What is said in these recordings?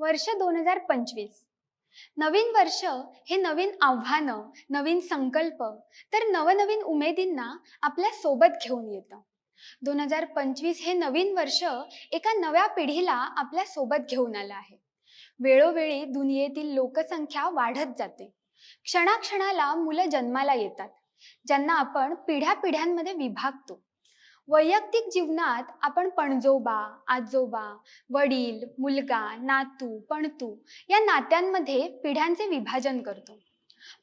वर्ष दोन हजार पंचवीस. नवीन वर्ष हे नवीन आव्हानं नवीन संकल्प तर नवनवीन उमेदींना आपल्यासोबत घेऊन येतं. दोन हजार पंचवीस हे नवीन वर्ष एका नव्या पिढीला आपल्यासोबत घेऊन आलं आहे. वेळोवेळी दुनियेतील लोकसंख्या वाढत जाते. क्षणाक्षणाला मुलं जन्माला येतात. ज्यांना आपण पिढ्या पिढ्यांमध्ये विभागतो. वैयक्तिक जीवनात आपण पणजोबा आजोबा वडील मुलगा नातू पणतू या नात्यांमध्ये पिढ्यांचे विभाजन करतो.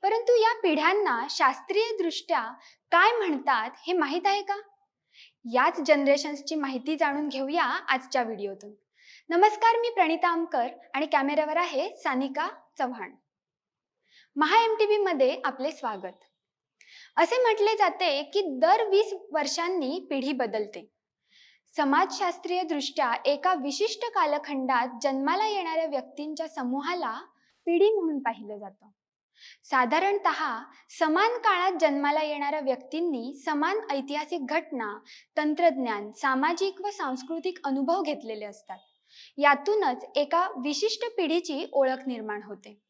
परंतु या पिढ्यांना शास्त्रीय दृष्ट्या काय म्हणतात हे माहीत आहे का? याच जनरेशन्सची माहिती जाणून घेऊया आजच्या व्हिडिओतून. नमस्कार मी प्रणिता आमकर आणि कॅमेऱ्यावर आहे सानिका चव्हाण. महा एम टी मध्ये आपले स्वागत. असे म्हटले जाते की दर वीस वर्षांनी पिढी बदलते. समाजशास्त्रीय दृष्ट्या एका विशिष्ट कालखंडात जन्माला येणाऱ्या व्यक्तींच्या समूहाला पिढी म्हणून पाहिलं जातं. साधारणत समान काळात जन्माला येणाऱ्या व्यक्तींनी समान ऐतिहासिक घटना तंत्रज्ञान सामाजिक व सांस्कृतिक अनुभव घेतलेले असतात. यातूनच एका विशिष्ट पिढीची ओळख निर्माण होते.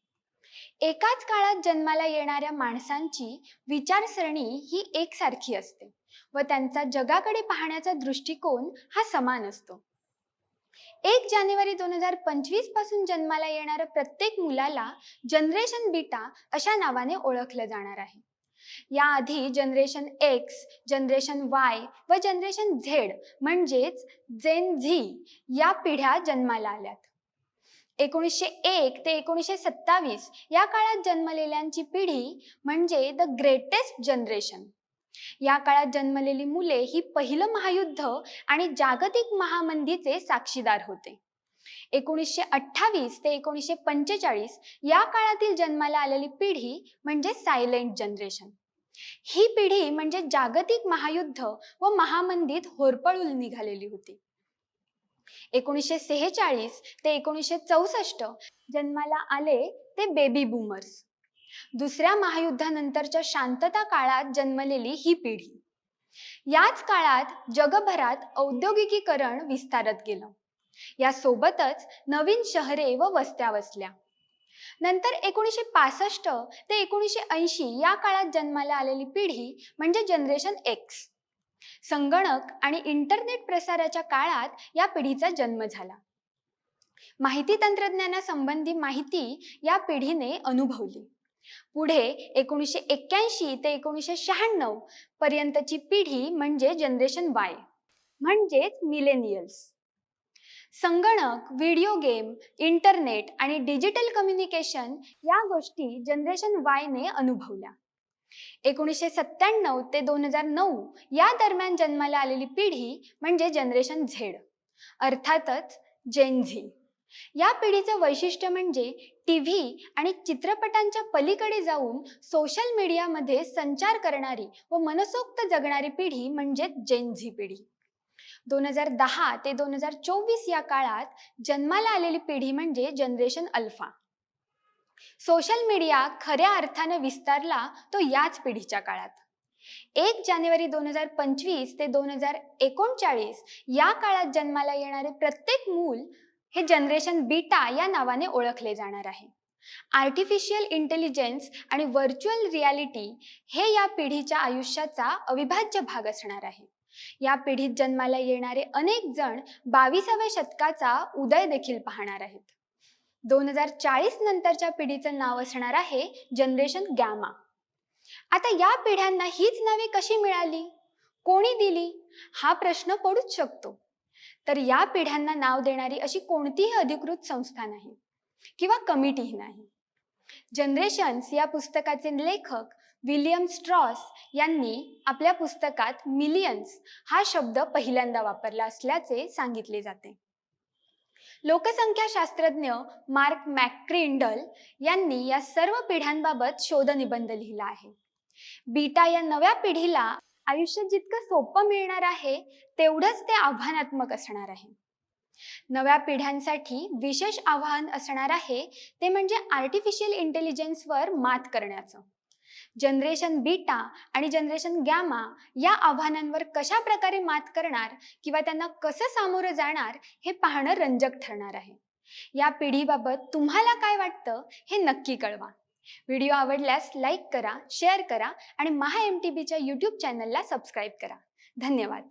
एकाच काळात जन्माला येणाऱ्या माणसांची विचारसरणी ही एकसारखी असते व त्यांचा जगाकडे पाहण्याचा दृष्टिकोन हा समान असतो. एक जानेवारी दोन हजार पंचवीसपासून जन्माला येणाऱ्या प्रत्येक मुलाला जनरेशन बीटा अशा नावाने ओळखलं जाणार आहे. याआधी जनरेशन एक्स जनरेशन वाय व जनरेशन झेड म्हणजेच जेन झी या पिढ्या जन्माला आल्यात. एकोणीसशे एक ते एकोणीसशे सत्तावीस या काळात जन्मलेल्यांची पिढी म्हणजे द ग्रेटेस्ट जनरेशन या काळात जन्मलेली मुले ही पहिलं महायुद्ध आणि जागतिक महामंदीचे साक्षीदार होते. एकोणीसशे अठ्ठावीस ते एकोणीसशे पंचेचाळीस या काळातील जन्माला आलेली पिढी म्हणजे सायलेंट जनरेशन ही पिढी म्हणजे जागतिक महायुद्ध व महामंदीत होरपळून निघालेली होती. एकोणीसशे सेहेचाळीस ते एकोणीसशे चौसष्ट जन्माला आले ते बेबी बूमर्स दुसऱ्या महायुद्धानंतरच्या शांतता काळात जन्मलेली ही पिढी. याच काळात जगभरात औद्योगिकीकरण विस्तारत गेलं. यासोबतच नवीन शहरे व वस्त्या वसल्या. नंतर एकोणीसशे पासष्ट ते एकोणीसशे ऐंशी या काळात जन्माला आलेली पिढी म्हणजे जनरेशन एक्स संगणक आणि इंटरनेट प्रसाराच्या काळात या पिढीचा जन्म झाला. माहिती तंत्रज्ञानासंबंधी माहिती या पिढीने अनुभवली. पुढे एकोणीसशे एक्क्याऐंशी ते एकोणीसशे शहाण्णव पर्यंतची पिढी म्हणजे जनरेशन वाय म्हणजेच मिलेनियल्स संगणक व्हिडिओ गेम इंटरनेट आणि डिजिटल कम्युनिकेशन या गोष्टी जनरेशन वायने अनुभवल्या. एकोणीसशे सत्त्याण्णव ते दोन हजार नऊ या दरम्यान जन्माला आलेली पिढी म्हणजे जनरेशन झेड अर्थातच जेनझी या पिढीचं वैशिष्ट्य म्हणजे टी व्ही आणि चित्रपटांच्या पलीकडे जाऊन सोशल मीडियामध्ये संचार करणारी व मनसोक्त जगणारी पिढी म्हणजे जेनझी पिढी. दोन हजार दहा ते दोन हजार चोवीस या काळात जन्माला आलेली पिढी म्हणजे जनरेशन अल्फा सोशल मीडिया खऱ्या अर्थाने विस्तारला तो याच पिढीच्या काळात. एक जानेवारी दोन हजार पंचवीस ते दोन हजार एकोणचाळीस या काळात जन्माला येणारे प्रत्येक मूल हे जनरेशन बीटा या नावाने ओळखले जाणार आहे. आर्टिफिशियल इंटेलिजन्स आणि व्हर्च्युअल रियालिटी हे या पिढीच्या आयुष्याचा अविभाज्य भाग असणार आहे. या पिढीत जन्माला येणारे अनेक जण बावीसाव्या शतकाचा उदय देखील पाहणार आहेत. दोन हजार चाळीस नंतरच्या पिढीचं नाव असणार आहे जनरेशन गॅमा आता या पिढ्यांना हीच नावे कशी मिळाली? कोणी दिली? हा प्रश्न पडूच शकतो. तर या पिढ्यांना नाव देणारी अशी कोणतीही अधिकृत संस्था नाही किंवा कमिटीही नाही. जनरेशन्स या पुस्तकाचे लेखक विलियम स्ट्रॉस यांनी आपल्या पुस्तकात मिलियन्स हा शब्द पहिल्यांदा वापरला असल्याचे सांगितले जाते. लोकसंख्या शास्त्रज्ञ मार्क मॅक्रिंडल यांनी या सर्व पिढ्यांबाबत शोधनिबंध लिहिला आहे. बीटा या नव्या पिढीला आयुष्य जितकं सोपं मिळणार आहे तेवढंच ते आव्हानात्मक असणार आहे. नव्या पिढ्यांसाठी विशेष आव्हान असणार आहे ते म्हणजे आर्टिफिशियल इंटेलिजन्सवर मात करण्याचं. जनरेशन बीटा आणि जनरेशन गॅमा या आव्हानांवर कशा प्रकारे मात करणार किंवा त्यांना कसं सामोरं जाणार हे पाहणं रंजक ठरणार आहे. या पिढीबाबत तुम्हाला काय वाटतं हे नक्की कळवा. व्हिडिओ आवडल्यास लाईक करा शेअर करा आणि महा एम टी बीच्या यूट्यूब चॅनलला सबस्क्राईब करा. धन्यवाद.